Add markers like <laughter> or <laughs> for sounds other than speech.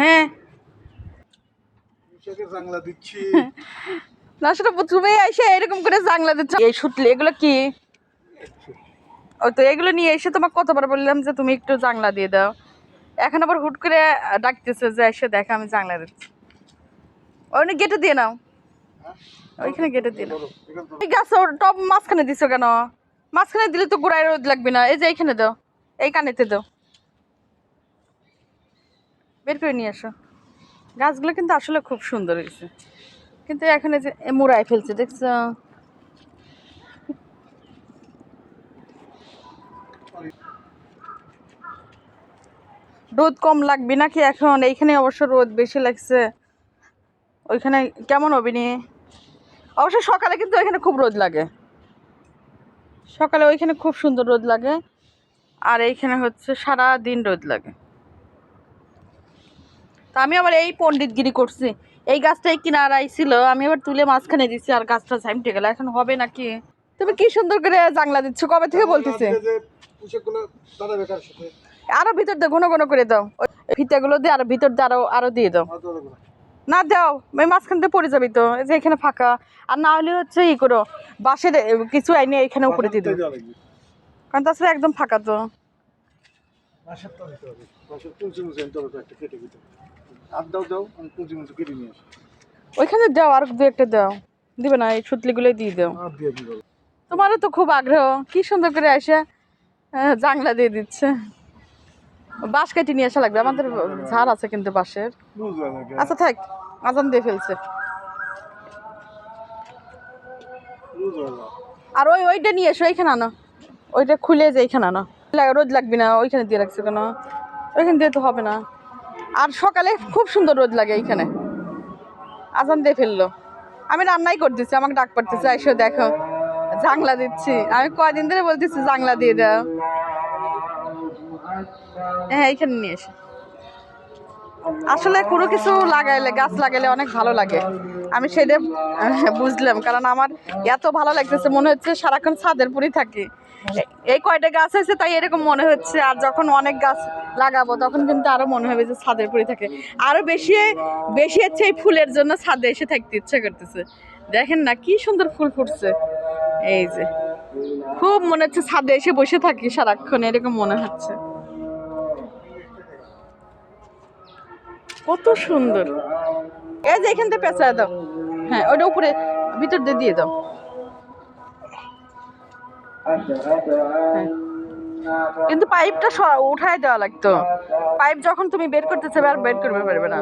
হ্যাঁ। কৃষকের জাংলা দিচ্ছি। <laughs> না সেটা তুমি এসে এরকম করে জাংলা দিচ্ছ। এই এগুলো কি? ও তো এগুলো নিয়ে এসে তোমাকে কতবার বললাম যে তুমি একটু জাংলা দিয়ে দাও। এখন আবার হুট করে ডাকতেছে যে এসে দেখো আমি জাংলা দিচ্ছি। ওখানে গেটে দিয়ে নাও। ওইখানে গেটে দিয়ে নাও। এখান তো ওর টপ মাঝখানে দিছো কেন? মাঝখানে দিলে তো গোড়ায় রোদ লাগবে না। এই যে এইখানে দাও। এই কানেতে দাও। বের করে নিয়ে আসো। গাছগুলো কিন্তু আসলে খুব সুন্দর হয়েছে। কিন্তু এখন যে মুড়ায় ফেলছে, দেখছ? রোদ কম লাগবে নাকি এখন? এইখানে অবশ্য রোদ বেশি লাগছে। ওইখানে কেমন হবে নি অবশ্য সকালে কিন্তু ওইখানে খুব রোদ লাগে। সকালে ওইখানে খুব সুন্দর রোদ লাগে। আর এইখানে হচ্ছে সারা দিন রোদ লাগে। তা আমি আবার এই পণ্ডিতগিরি করছি। এই গাছটাই কিনারাই ছিল, আমি আবার তুলে মাঝখানে দিচ্ছি আর গাছটা ঝাইমটে গেল, এখন হবে নাকি? তুমি কি সুন্দর করে জাংলা দিচ্ছ, কবে থেকে বলতেছে? আরও ভিতর দাও, ঘন ঘন করে দাও। ফিতাগুলো দিয়ে আরও ভিতর দিয়ে আরও আরও দিয়ে দাও। না, দাও, ওই মাঝখান দিয়ে পড়ে যাবি তো যে এখানে ফাঁকা। আর না হলে হচ্ছে ই করো, বাঁশের কিছু আইনে এখানে উপরে দিয়ে দাও। কারণ তাছাড়া একদম ফাঁকা তো। তো দিতে কয়েকটা কেটে কেটে। হাত দাও দাও আমি কুঞ্চি মুচি কেটে নিয়ে আসি। ওইখানে দাও আর দু একটা দাও। দিবে না এই ছুটলিগুলোই দিয়ে দাও। হাত দিয়ে দিবো। তোমারও তো খুব আগ্রহ। কি সুন্দর করে আহ, জাংলা দিয়ে দিচ্ছে। বাঁশ কেটে নিয়ে আসা লাগবে। আমাদের ঝাড় আছে কিন্তু বাঁশের। আচ্ছা থাক। আজান দিয়ে ফেলছে। আর ওই ওইটা নিয়ে এসো ওইখানে আনো। ওইটা খুলে যে এইখানে আনো। রোদ লাগবে না ওইখানে দিয়ে রাখছো কেন? ওইখানে দিয়ে তো হবে না। আর সকালে খুব সুন্দর রোদ লাগে এইখানে। আজান দিয়ে ফেলল। আমি রান্নাই করতেছি, আমাকে ডাক পারতেছে এসো দেখো। জাংলা দিচ্ছি। আমি কয়দিন ধরে বলতেছি জাংলা দিয়ে দাও। হ্যাঁ এইখানে নিয়ে এসো। আসলে কোনো কিছু লাগাইলে, গাছ লাগাইলে অনেক ভালো লাগে। আমি সেটা বুঝলাম, কারণ আমার এত ভালো লাগতেছে, মনে হচ্ছে সারাক্ষণ ছাদের পরই থাকি। এই কয়টা গাছ আছে তাই এরকম মনে হচ্ছে, আর যখন অনেক গাছ লাগাবো, তখন কিন্তু আরও মনে হবে যে ছাদের পরই থাকে। আরও বেশি বেশি হচ্ছে এই ফুলের জন্য ছাদে এসে থাকতে ইচ্ছে করতেছে। দেখেন না, কি সুন্দর ফুল ফুটছে। এই যে, খুব মনে হচ্ছে ছাদে এসে বসে থাকি সারাক্ষণ, এরকম মনে হচ্ছে। কত সুন্দর। এই যে এখান থেকে পেঁচায় দাও। হ্যাঁ ওটা উপরে, ভিতর দিয়ে দিয়ে দাও। হ্যাঁ। কিন্তু পাইপটা উঠায় দেওয়া লাগতো। পাইপ যখন তুমি বের করতেছে আর বের করবে পারবে না।